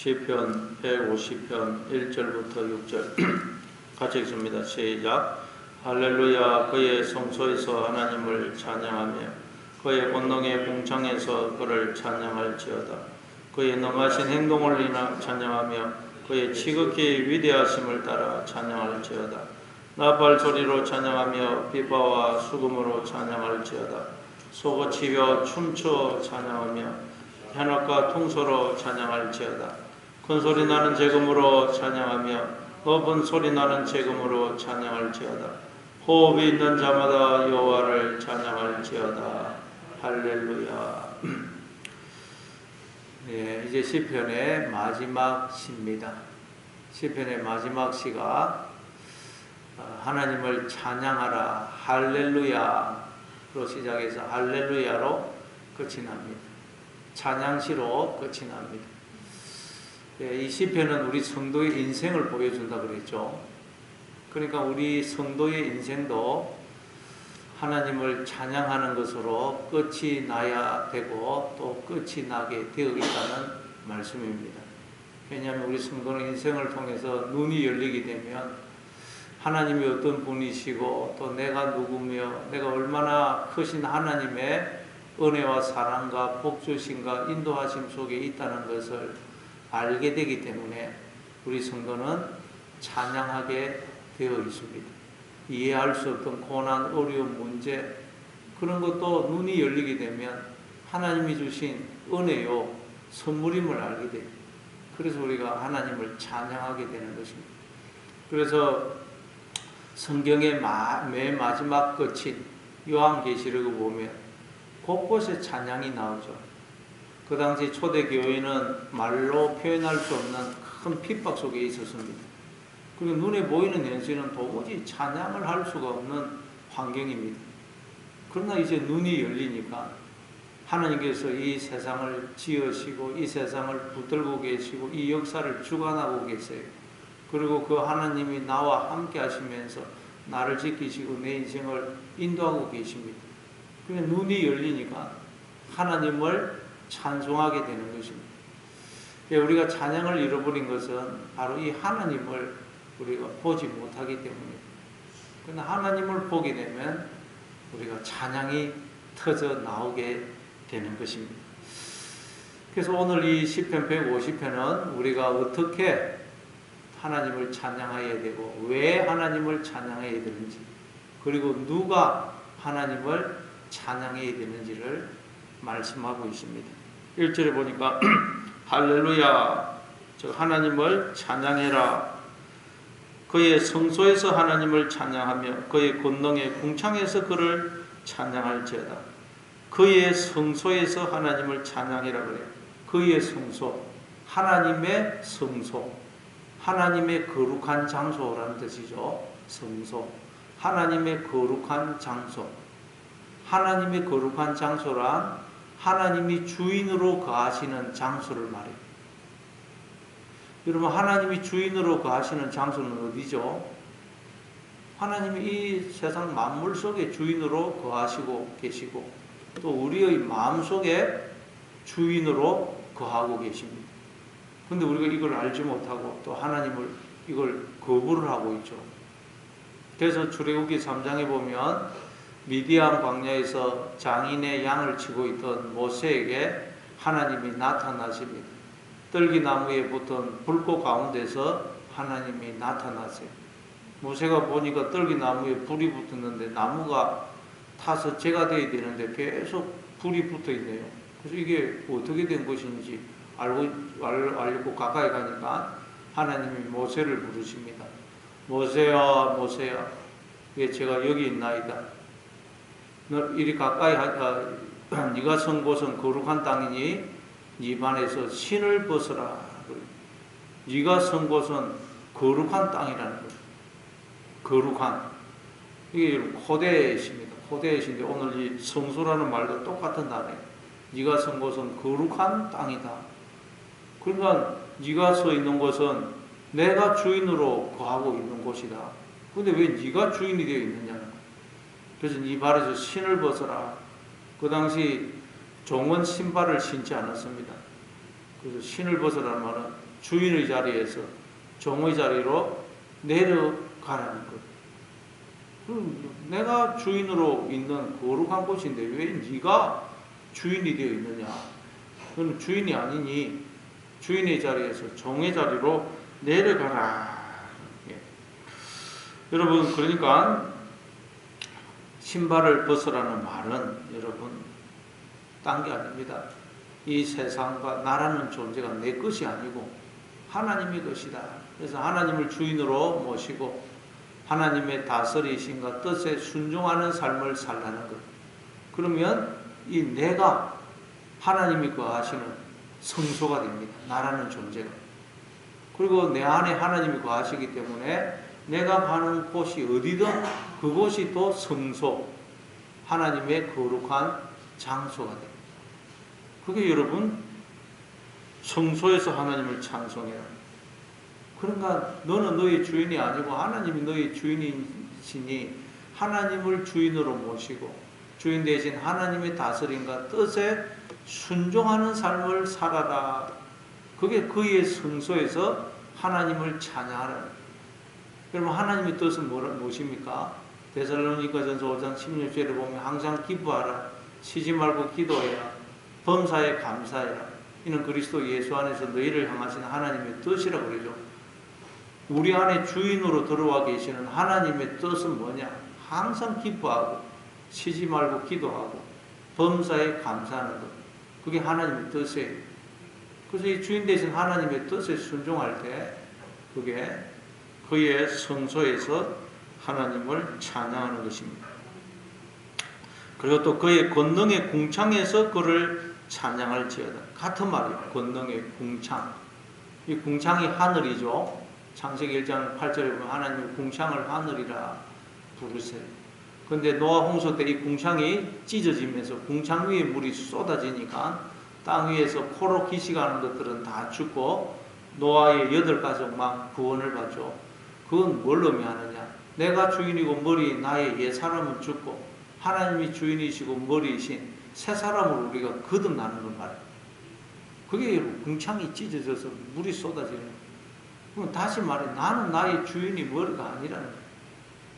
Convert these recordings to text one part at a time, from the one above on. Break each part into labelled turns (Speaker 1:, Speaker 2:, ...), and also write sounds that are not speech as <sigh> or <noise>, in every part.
Speaker 1: 시편 150편 1절부터 6절 같이 읽습니다. 시작. 할렐루야 그의 성소에서 하나님을 찬양하며 그의 권능의 공창에서 그를 찬양할지어다. 그의 능하신 행동을 인하 찬양하며 그의 지극히 위대하심을 따라 찬양할지어다. 나팔 소리로 찬양하며 비바와 수금으로 찬양할지어다. 소고치며 춤추어 찬양하며 현악과 통소로 찬양할지어다. 큰 소리 나는 재금으로 찬양하며 높은 소리 나는 재금으로 찬양할지어다. 호흡이 있는 자마다 여호와를 찬양할지어다. 할렐루야. 네, <clears throat> 이제 시편의 마지막 시입니다. 시편의 마지막 시가 어, 하나님을 찬양하라 할렐루야로 시작해서 할렐루야로 끝이 납니다. 찬양시로 끝이 납니다. 예, 이 시편은 우리 성도의 인생을 보여준다 그랬죠. 그러니까 우리 성도의 인생도 하나님을 찬양하는 것으로 끝이 나야 되고 또 끝이 나게 되어 있다는 말씀입니다. 왜냐하면 우리 성도는 인생을 통해서 눈이 열리게 되면 하나님이 어떤 분이시고 또 내가 누구며 내가 얼마나 크신 하나님의 은혜와 사랑과 복주심과 인도하심 속에 있다는 것을 알게 되기 때문에 우리 성도는 찬양하게 되어 있습니다. 이해할 수 없던 고난, 어려운 문제 그런 것도 눈이 열리게 되면 하나님이 주신 은혜요 선물임을 알게 돼요. 그래서 우리가 하나님을 찬양하게 되는 것입니다. 그래서 성경의 맨 마지막 끝인 요한계시록을 보면 곳곳에 찬양이 나오죠. 그 당시 초대 교회는 말로 표현할 수 없는 큰 핍박 속에 있었습니다. 그리고 눈에 보이는 현실은 도무지 찬양을 할 수가 없는 환경입니다. 그러나 이제 눈이 열리니까 하나님께서 이 세상을 지으시고 이 세상을 붙들고 계시고 이 역사를 주관하고 계세요. 그리고 그 하나님이 나와 함께 하시면서 나를 지키시고 내 인생을 인도하고 계십니다. 그냥 눈이 열리니까 하나님을 찬송하게 되는 것입니다. 예, 우리가 찬양을 잃어버린 것은 바로 이 하나님을 우리가 보지 못하기 때문입니다. 그러나 하나님을 보게 되면 우리가 찬양이 터져 나오게 되는 것입니다. 그래서 오늘 이 시편 150편은 우리가 어떻게 하나님을 찬양해야 되고 왜 하나님을 찬양해야 되는지 그리고 누가 하나님을 찬양해야 되는지를 말씀하고 있습니다. 1절에 보니까 <clears throat> 할렐루야 즉 하나님을 찬양해라 그의 성소에서 하나님을 찬양하며 그의 권능의 궁창에서 그를 찬양할지어다. 그의 성소에서 하나님을 찬양해라 그래요. 그의 성소, 하나님의 성소, 하나님의 거룩한 장소라는 뜻이죠. 성소, 하나님의 거룩한 장소. 하나님의 거룩한 장소란 하나님이 주인으로 거하시는 장소를 말해요. 여러분 하나님이 주인으로 거하시는 장소는 어디죠? 하나님이 이 세상 만물 속에 주인으로 거하시고 계시고 또 우리의 마음 속에 주인으로 거하고 계십니다. 근데 우리가 이걸 알지 못하고 또 하나님을 이걸 거부를 하고 있죠. 그래서 출애굽기 3장에 보면 미디안 광야에서 장인의 양을 치고 있던 모세에게 하나님이 나타나십니다. 떨기나무에 붙은 불꽃 가운데서 하나님이 나타나세요. 모세가 보니까 떨기나무에 불이 붙었는데 나무가 타서 재가 되어야 되는데 계속 불이 붙어 있네요. 그래서 이게 어떻게 된 것인지 알고, 알고 가까이 가니까 하나님이 모세를 부르십니다. 모세야, 모세야, 왜 제가 여기 있나이다. 너 이리 가까이 하, 아, <clears throat> 네가 선 곳은 거룩한 땅이니 네 반에서 신을 벗어라. 네가 선 곳은 거룩한 땅이라는 거예요. 거룩한. 이게 코대십니다. 코대신데 오늘 이 성소라는 말도 똑같은 단어예요. 네가 선 곳은 거룩한 땅이다. 그러니까 네가 서 있는 곳은 내가 주인으로 거하고 있는 곳이다. 근데 왜 네가 주인이 되어 있느냐는 거예요. 그래서 네 발에서 신을 벗어라. 그 당시 종은 신발을 신지 않았습니다. 그래서 신을 벗으라는 말은 주인의 자리에서 종의 자리로 내려가라는 것. 내가 주인으로 있는 거룩한 곳인데 왜 네가 주인이 되어 있느냐? 그건 주인이 아니니 주인의 자리에서 종의 자리로 내려가라. 예. 여러분 그러니까 신발을 벗으라는 말은 여러분 딴 게 아닙니다. 이 세상과 나라는 존재가 내 것이 아니고 하나님의 것이다. 그래서 하나님을 주인으로 모시고 하나님의 다스리신과 뜻에 순종하는 삶을 살라는 것. 그러면 이 내가 하나님이 거하시는 성소가 됩니다. 나라는 존재가. 그리고 내 안에 하나님이 거하시기 때문에 내가 가는 곳이 어디든 그곳이 또 성소, 하나님의 거룩한 장소가 됩니다. 그게 여러분 성소에서 하나님을 찬송해라. 그러니까 너는 너의 주인이 아니고 하나님이 너의 주인이시니 하나님을 주인으로 모시고 주인 대신 하나님의 다스림과 뜻에 순종하는 삶을 살아라. 그게 그의 성소에서 하나님을 찬양하는. 그러면 하나님의 뜻은 무엇입니까? 데살로니가전서 5장 16절에 보면 항상 기뻐하라. 쉬지 말고 기도해라. 범사에 감사해라. 이는 그리스도 예수 안에서 너희를 향하신 하나님의 뜻이라고 그러죠. 우리 안에 주인으로 들어와 계시는 하나님의 뜻은 뭐냐? 항상 기뻐하고 쉬지 말고 기도하고 범사에 감사하는 것. 그게 하나님의 뜻이에요. 그래서 이 주인 대신 하나님의 뜻에 순종할 때 그게 그의 성소에서 하나님을 찬양하는 것입니다. 그리고 또 그의 권능의 궁창에서 그를 찬양할지어다. 같은 말이에요. 권능의 궁창. 이 궁창이 하늘이죠. 창세기 1장 8절에 보면 하나님 궁창을 하늘이라 부르세요. 근데 노아 홍수 때이 궁창이 찢어지면서 궁창 위에 물이 쏟아지니까 땅 위에서 코로 기식하는 것들은 다 죽고 노아의 여덟 가족만 구원을 받죠. 그건 뭘 의미하느냐? 내가 주인이고 머리 나의 옛 사람은 죽고 하나님이 주인이시고 머리이신 새 사람으로 우리가 거듭나는 것 말이에요. 그게 궁창이 찢어져서 물이 쏟아지는 그럼 다시 말해 나는 나의 주인이 머리가 아니라는 거예요.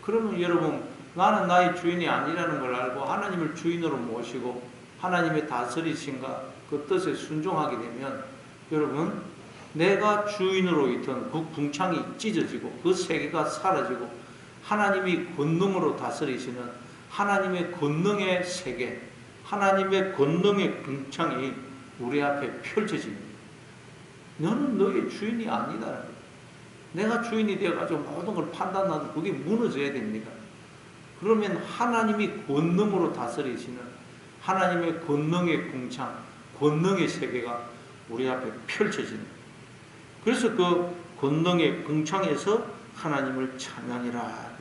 Speaker 1: 그러면 여러분 나는 나의 주인이 아니라는 걸 알고 하나님을 주인으로 모시고 하나님의 다스리신가 그 뜻에 순종하게 되면 여러분 내가 주인으로 있던 그 궁창이 찢어지고 그 세계가 사라지고 하나님이 권능으로 다스리시는 하나님의 권능의 세계 하나님의 권능의 궁창이 우리 앞에 펼쳐집니다. 너는 너의 주인이 아니다. 내가 주인이 되어가지고 모든 걸 판단하는 그게 무너져야 됩니다. 그러면 하나님이 권능으로 다스리시는 하나님의 권능의 궁창, 권능의 세계가 우리 앞에 펼쳐지는 그래서 그 권능의 궁창에서 하나님을 찬양이라.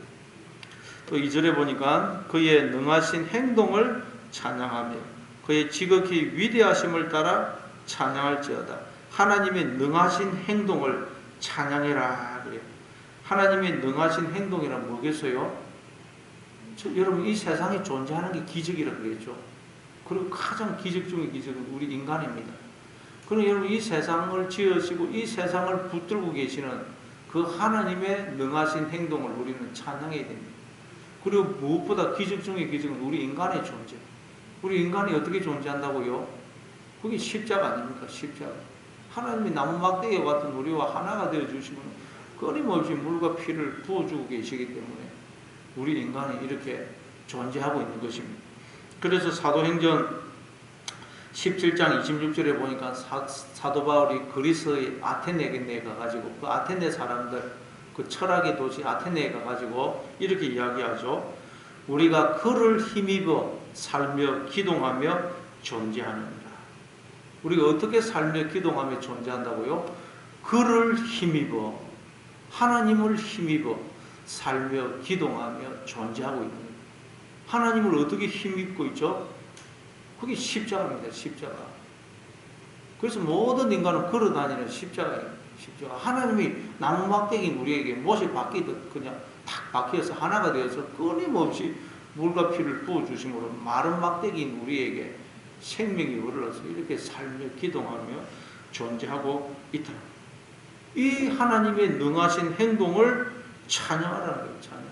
Speaker 1: 또 2절에 보니까 그의 능하신 행동을 찬양하며 그의 지극히 위대하심을 따라 찬양할지어다. 하나님의 능하신 행동을 찬양해라 그래요. 하나님의 능하신 행동이란 뭐겠어요? 저, 여러분 이 세상에 존재하는 게 기적이라 그랬죠. 그리고 가장 기적 중의 기적은 우리 인간입니다. 그럼 여러분 이 세상을 지으시고 이 세상을 붙들고 계시는 그 하나님의 능하신 행동을 우리는 찬양해야 됩니다. 그리고 무엇보다 기적 중의 기적은 우리 인간의 존재. 우리 인간이 어떻게 존재한다고요? 그게 십자가 아닙니까? 십자가. 하나님이 나무 막대기 같은 우리와 하나가 되어 주시면 끊임없이 물과 피를 부어주고 계시기 때문에 우리 인간이 이렇게 존재하고 있는 것입니다. 그래서 사도행전 17장 26절에 보니까 사, 도 바울이 그리스의 아테네에 가가지고 그 아테네 사람들 그 철학의 도시 아테네에 가가지고 이렇게 이야기하죠. 우리가 그를 힘입어 살며 기동하며 존재하는다. 우리가 어떻게 살며 기동하며 존재한다고요? 그를 힘입어 하나님을 힘입어 살며 기동하며 존재하고 있는. 하나님을 어떻게 힘입고 있죠? 그게 십자가입니다. 십자가. 그래서 모든 인간은 걸어다니는 십자가예요. 십자가. 하나님이 나무 막대기 우리에게 못이 바뀌듯 그냥 탁 박혀서 하나가 되어서 끊임없이 물과 피를 부어주심으로 마른 막대기인 우리에게 생명이 흘러서 이렇게 살며 기동하며 존재하고 있다. 이 하나님의 능하신 행동을 찬양하라는 거예요. 찬양.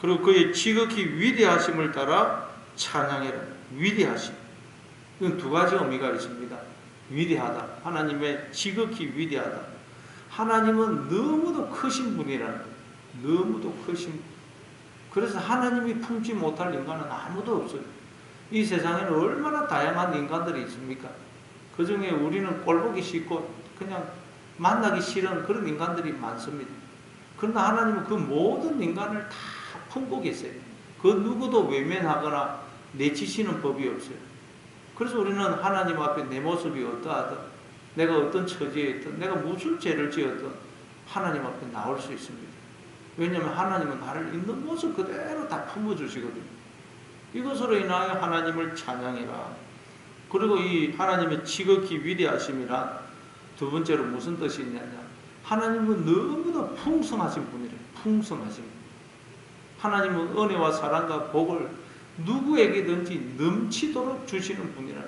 Speaker 1: 그리고 그의 지극히 위대하심을 따라 찬양해라. 위대하심. 이건 두 가지 의미가 있습니다. 위대하다. 하나님의 지극히 위대하다. 하나님은 너무도 크신 분이라는 거예요. 너무도 크신 그래서 하나님이 품지 못할 인간은 아무도 없어요. 이 세상에는 얼마나 다양한 인간들이 있습니까? 그 중에 우리는 꼴보기 싫고 그냥 만나기 싫은 그런 인간들이 많습니다. 그러나 하나님은 그 모든 인간을 다 품고 계세요. 그 누구도 외면하거나 내치시는 법이 없어요. 그래서 우리는 하나님 앞에 내 모습이 어떠하든 내가 어떤 처지에 있든 내가 무슨 죄를 지었든 하나님 앞에 나올 수 있습니다. 왜냐하면 하나님은 나를 있는 모습 그대로 다 품어주시거든요. 이것으로 인하여 하나님을 찬양해라. 그리고 이 하나님의 지극히 위대하심이란 두 번째로 무슨 뜻이 있냐냐. 하나님은 너무나 풍성하신 분이래. 풍성하신 분. 하나님은 은혜와 사랑과 복을 누구에게든지 넘치도록 주시는 분이라.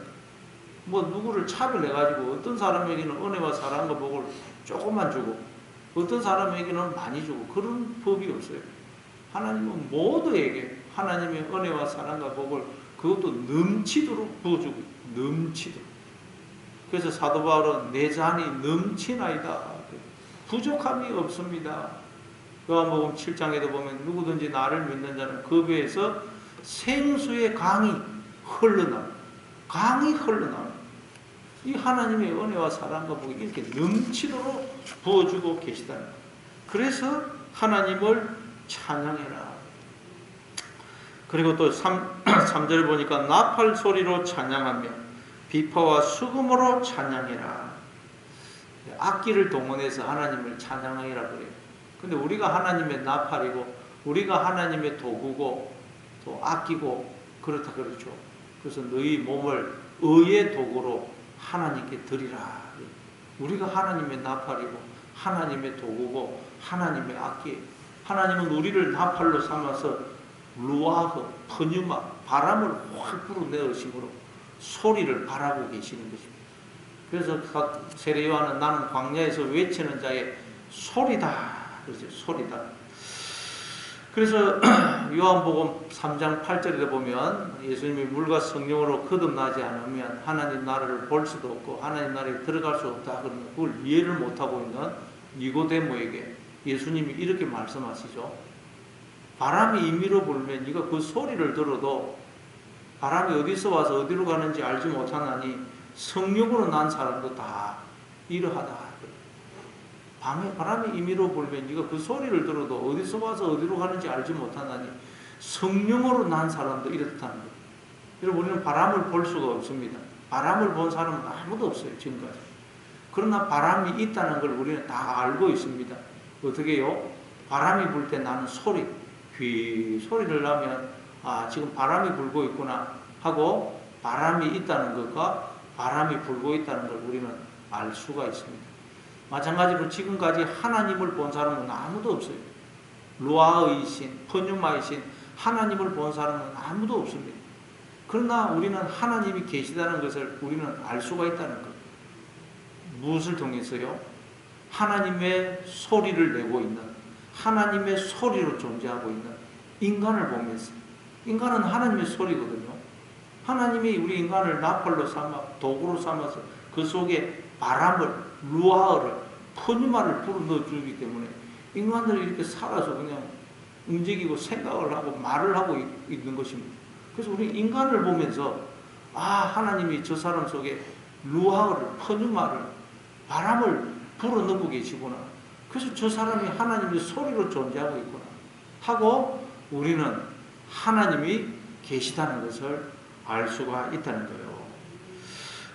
Speaker 1: 뭐 누구를 차별해가지고 어떤 사람에게는 은혜와 사랑과 복을 조금만 주고 어떤 사람에게는 많이 주고 그런 법이 없어요. 하나님은 모두에게 하나님의 은혜와 사랑과 복을 그것도 넘치도록 부어주고 넘치도록. 그래서 사도 바울은 내 잔이 넘치나이다. 부족함이 없습니다. 요한복음 7장에도 보면 누구든지 나를 믿는 자는 그 배에서 생수의 강이 흘러나 강이 흘러나 이 하나님의 은혜와 사랑과 복이 이렇게 넘치도록 부어주고 계시다는 거예요. 그래서 하나님을 찬양해라. 그리고 또 3, 3절 <clears throat> 보니까 나팔 소리로 찬양하며 비파와 수금으로 찬양해라. 악기를 동원해서 하나님을 찬양하라 그래요. 근데 우리가 하나님의 나팔이고 우리가 하나님의 도구고 또 악기고 그렇다 그렇죠. 그래서 너희 몸을 의의 도구로 하나님께 드리라. 우리가 하나님의 나팔이고 하나님의 도구고 하나님의 악기. 하나님은 우리를 나팔로 삼아서 루아흐, 퍼뉴마, 바람을 확 불어내으심으로 소리를 바라고 계시는 것입니다. 그래서 세례 요한은 나는 광야에서 외치는 자의 소리다. 그렇죠. 소리다. 그래서 <clears throat> 요한복음 3장 8절에 보면 예수님이 물과 성령으로 거듭나지 않으면 하나님 나라를 볼 수도 없고 하나님 나라에 들어갈 수 없다. 그걸 이해를 못하고 있는 니고데모에게 예수님이 이렇게 말씀하시죠. 바람이 임의로 불면 네가 그 소리를 들어도 바람이 어디서 와서 어디로 가는지 알지 못하나니 성령으로 난 사람도 다 이러하다. 바람이 임의로 불면 네가 그 소리를 들어도 어디서 와서 어디로 가는지 알지 못하나니 성령으로 난 사람도 이렇다는 거예요. 여러분 우리는 바람을 볼 수가 없습니다. 바람을 본 사람은 아무도 없어요. 지금까지. 그러나 바람이 있다는 걸 우리는 다 알고 있습니다. 어떻게요? 바람이 불 때 나는 소리, 귀 소리를 나면 아 지금 바람이 불고 있구나 하고 바람이 있다는 것과 바람이 불고 있다는 걸 우리는 알 수가 있습니다. 마찬가지로 지금까지 하나님을 본 사람은 아무도 없어요. 로아의신, 퍼뉴마이신 하나님을 본 사람은 아무도 없습니다. 그러나 우리는 하나님이 계시다는 것을 우리는 알 수가 있다는 것. 무엇을 통해서요? 하나님의 소리를 내고 있는 하나님의 소리로 존재하고 있는 인간을 보면서 인간은 하나님의 소리거든요. 하나님이 우리 인간을 나팔로 삼아 도구로 삼아서 그 속에 바람을 루아를 포뉴마를 불어넣어 주기 때문에 인간들이 이렇게 살아서 그냥 움직이고 생각을 하고 말을 하고 있는 것입니다. 그래서 우리 인간을 보면서 아 하나님이 저 사람 속에 루아를 포뉴마를 바람을 불어넣고 계시구나. 그래서 저 사람이 하나님의 소리로 존재하고 있구나. 하고 우리는 하나님이 계시다는 것을 알 수가 있다는 거예요.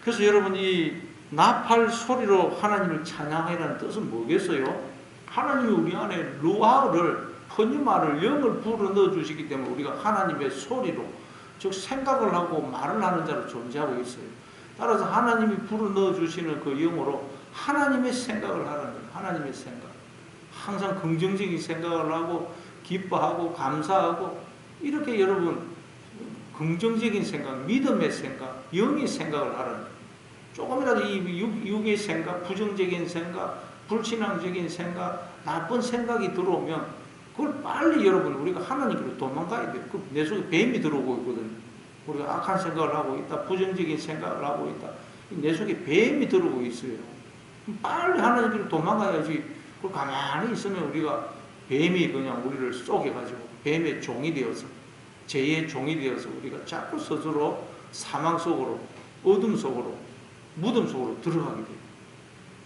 Speaker 1: 그래서 여러분 이 나팔 소리로 하나님을 찬양하라는 뜻은 뭐겠어요? 하나님이 우리 안에 루아를 퍼니마를 영을 불어 넣어 주시기 때문에 우리가 하나님의 소리로 즉 생각을 하고 말을 하는 자로 존재하고 있어요. 따라서 하나님이 불어 넣어 주시는 그 영으로 하나님의 생각을 하라는 거예요. 하나님의 생각. 항상 긍정적인 생각을 하고 기뻐하고 감사하고 이렇게 여러분 긍정적인 생각, 믿음의 생각, 영의 생각을 하라는 거예요. 조금이라도 이 육, 의 생각, 부정적인 생각, 불신앙적인 생각, 나쁜 생각이 들어오면 그걸 빨리 여러분 우리가 하나님께로 도망가야 돼요. 그내 속에 뱀이 들어오고 있거든요. 우리가 악한 생각을 하고 있다, 부정적인 생각을 하고 있다. 내 속에 뱀이 들어오고 있어요. 빨리 하나님께로 도망가야지. 그 가만히 있으면 우리가 뱀이 그냥 우리를 쏘개가지고 뱀의 종이 되어서 죄의 종이 되어서 우리가 자꾸 스스로 사망 속으로 어둠 속으로 무덤 속으로 들어가게 돼요.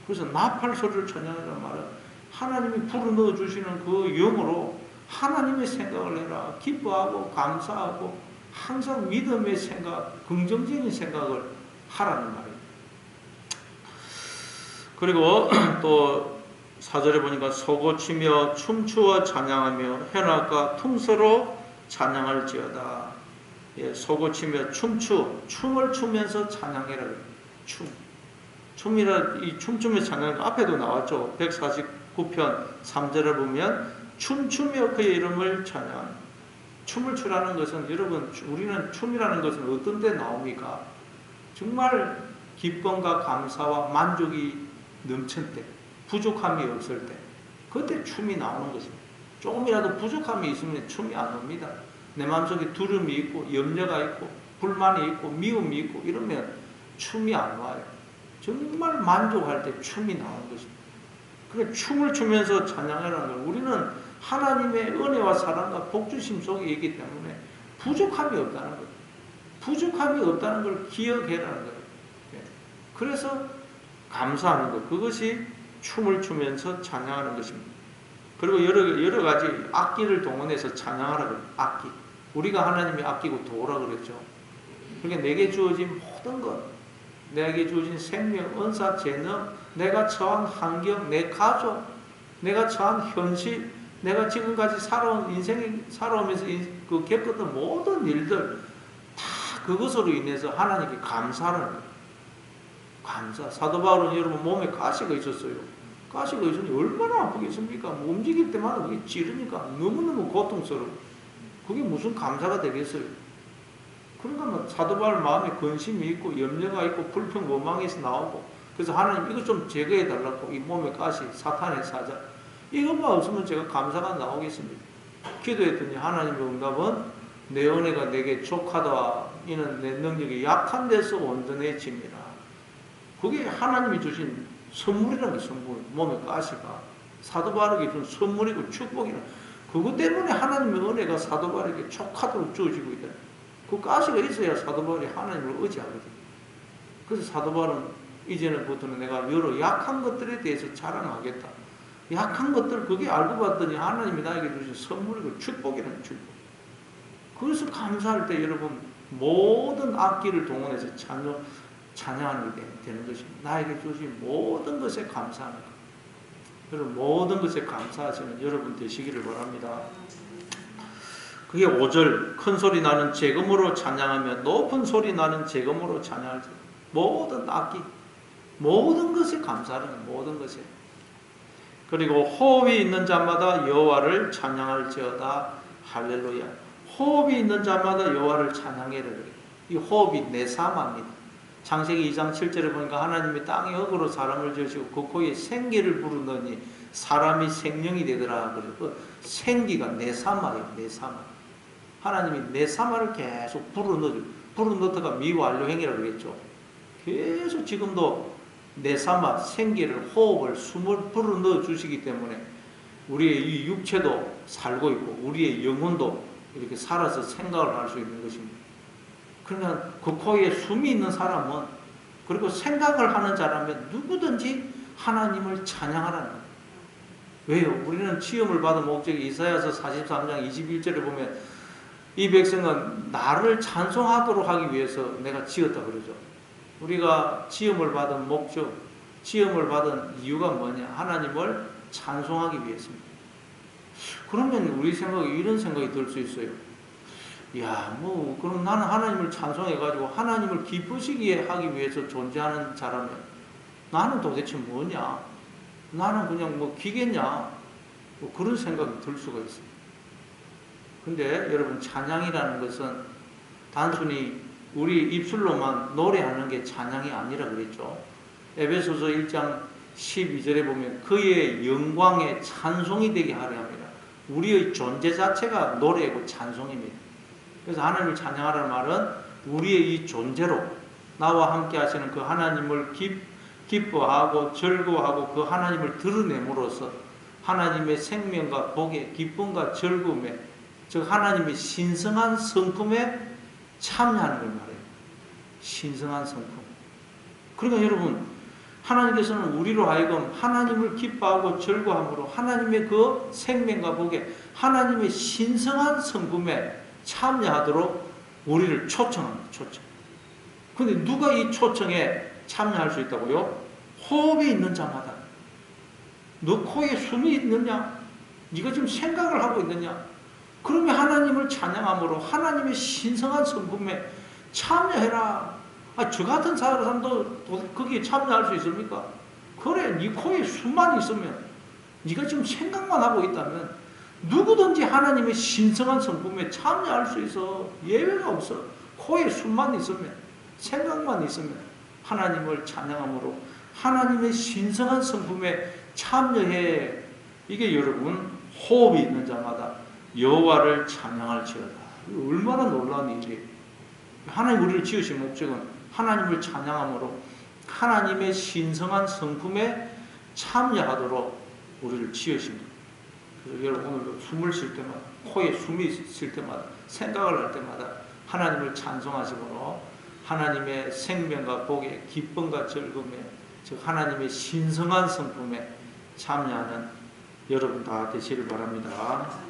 Speaker 1: 그래서 나팔 소리를 찬양하는 말은 하나님이 불어 넣어 주시는 그 영으로 하나님의 생각을 해라. 기뻐하고 감사하고 항상 믿음의 생각, 긍정적인 생각을 하라는 말이에요. 그리고 <clears throat> 또 사절에 보니까 소고치며 춤추어 찬양하며 현악과 퉁서로 찬양할지어다. 예, 소고치며 춤추, 춤을 추면서 찬양해라. 춤. 춤이라 이 춤추며 찬양 앞에도 나왔죠. 149편 3절을 보면 춤추며 그의 이름을 찬양. 춤을 추라는 것은 여러분 우리는 춤이라는 것은 어떤 때 나옵니까? 정말 기쁨과 감사와 만족이 넘칠 때, 부족함이 없을 때, 그때 춤이 나오는 것입니다. 조금이라도 부족함이 있으면 춤이 안 옵니다. 내 마음속에 두려움이 있고 염려가 있고 불만이 있고 미움이 있고 이러면 춤이 안 와요. 정말 만족할 때 춤이 나오는 것입니다. 그래 춤을 추면서 찬양하라는 걸 우리는 하나님의 은혜와 사랑과 복주심 속에 있기 때문에 부족함이 없다는 거예요. 부족함이 없다는 걸 기억해라는 거예요. 예. 그래서 감사하는 것 그것이 춤을 추면서 찬양하는 것입니다. 그리고 여러 여러 가지 악기를 동원해서 찬양하라 그래요. 악기. 우리가 하나님이 아끼고 도우라 그랬죠. 그러니까 내게 주어진 모든 것, 내게 주어진 생명, 은사, 재능, 내가 처한 환경, 내 가족, 내가 처한 현실, 내가 지금까지 살아온 인생에 살아오면서 그 겪었던 모든 일들 다 그것으로 인해서 하나님께 거예요. 감사. 사도 바울은 여러분 몸에 가시가 있었어요. 가시가 있으니 얼마나 아프겠습니까? 뭐 움직일 때마다 그게 찌르니까 너무너무 고통스러워. 그게 무슨 감사가 되겠어요? 그러니까 뭐 사도 바울 마음에 근심이 있고 염려가 있고 불평 원망에서 나오고 그래서 하나님 이거 좀 제거해 달라고 이 몸에 가시 사탄의 사자 이것만 없으면 제가 감사가 나오겠습니다. 기도했더니 하나님의 응답은 내 은혜가 내게 족하다 이는 내 능력이 약한 데서 온전해집니다. 그게 하나님이 주신 선물이라는 게 선물 몸에 가시가 사도 바울에게 준 선물이고 축복이라 그것 때문에 하나님의 은혜가 사도 바울에게 촉하도록 주어지고 있다. 그 가시가 있어야 사도 바울이 하나님을 의지하거든. 그래서 사도 바울은 이제는부터는 내가 여러 약한 것들에 대해서 자랑하겠다. 약한 것들 그게 알고 봤더니 하나님이 나에게 주신 선물이고 축복이라는 축복. 그래서 감사할 때 여러분 모든 악기를 동원해서 찬양 찬양하는 게 되는 것입니다. 나에게 주신 모든 것에 감사하는 것. 여러분 모든 것에 감사하시는 여러분 되시기를 바랍니다. 그게 5절 큰 소리 나는 재금으로 찬양하며 높은 소리 나는 재금으로 찬양할 때 모든 악기 모든 것에 감사하는 모든 것에 그리고 호흡이 있는 자마다 여호와를 찬양할지어다 할렐루야 호흡이 있는 자마다 여호와를 찬양해라 이 호흡이 내삼합니다 창세기 2장 7절에 보니까 하나님이 땅에 흙으로 사람을 지으시고 그 코에 생기를 부르더니 사람이 생명이 되더라. 그래서 그 생기가 내삼아요. 내삼아. 하나님이 내삼아를 계속 불어넣어줘. 불어넣다가 미완료행이라고 그랬죠. 계속 지금도 내삼아 생기를 호흡을 숨을 불어넣어 주시기 때문에 우리의 이 육체도 살고 있고 우리의 영혼도 이렇게 살아서 생각을 할 수 있는 것입니다. 그러면 그 코에 숨이 있는 사람은 그리고 생각을 하는 자라면 누구든지 하나님을 찬양하라는 거예요. 왜요? 우리는 치험을 받은 목적이 이사야서 43장 21절에 보면 이 백성은 나를 찬송하도록 하기 위해서 내가 지었다 그러죠. 우리가 치험을 받은 목적, 치험을 받은 이유가 뭐냐? 하나님을 찬송하기 위해서입니다. 그러면 우리 생각에 이런 생각이 들 수 있어요. 야, 뭐, 그럼 나는 하나님을 찬송해 가지고 하나님을 기쁘시게 하기 위해서 존재하는 자라면 나는 도대체 뭐냐? 나는 그냥 뭐 기겠냐? 뭐 그런 생각이 들 수가 있습니다. 근데 여러분, 찬양이라는 것은 단순히 우리 입술로만 노래하는 게 찬양이 아니라 그랬죠. 에베소서 1장 12절에 보면 그의 영광에 찬송이 되게 하려 합니다. 우리의 존재 자체가 노래고 찬송입니다. 그래서 하나님을 찬양하라는 말은 우리의 이 존재로 나와 함께 하시는 그 하나님을 기, 기뻐하고 즐거워하고 그 하나님을 드러냄으로써 하나님의 생명과 복의 기쁨과 즐거움에 즉 하나님의 신성한 성품에 참여하는 걸 말해요. 신성한 성품. 그러니까 여러분 하나님께서는 우리로 하여금 하나님을 기뻐하고 즐거함으로 하나님의 그 생명과 복에 하나님의 신성한 성품에 참여하도록 우리를 초청합니다. 초청. 근데 누가 이 초청에 참여할 수 있다고요? 호흡이 있는 자마다. 너 코에 숨이 있느냐? 네가 지금 생각을 하고 있느냐? 그러면 하나님을 찬양함으로 하나님의 신성한 성품에 참여해라. 아, 저 같은 사람도 도- 거기에 참여할 수 있습니까? 그래, 네 코에 숨만 있으면, 네가 지금 생각만 하고 있다면, 누구든지 하나님의 신성한 성품에 참여할 수 있어. 예외가 없어. 코에 숨만 있으면, 생각만 있으면, 하나님을 찬양함으로 하나님의 신성한 성품에 참여해. 이게 여러분, 호흡이 있는 자마다 여호와를 찬양할지어다. 얼마나 놀라운 일이에요. 하나님 우리를 지으신 목적은 하나님을 찬양함으로 하나님의 신성한 성품에 참여하도록 우리를 지으십니다. 그래서 여러분 오늘도 숨을 쉴 때마다 코에 숨이 쉴 때마다 생각을 할 때마다 하나님을 찬송하심으로 하나님의 생명과 복의 기쁨과 즐거움에 즉 하나님의 신성한 성품에 참여하는 여러분 다 되시길 바랍니다.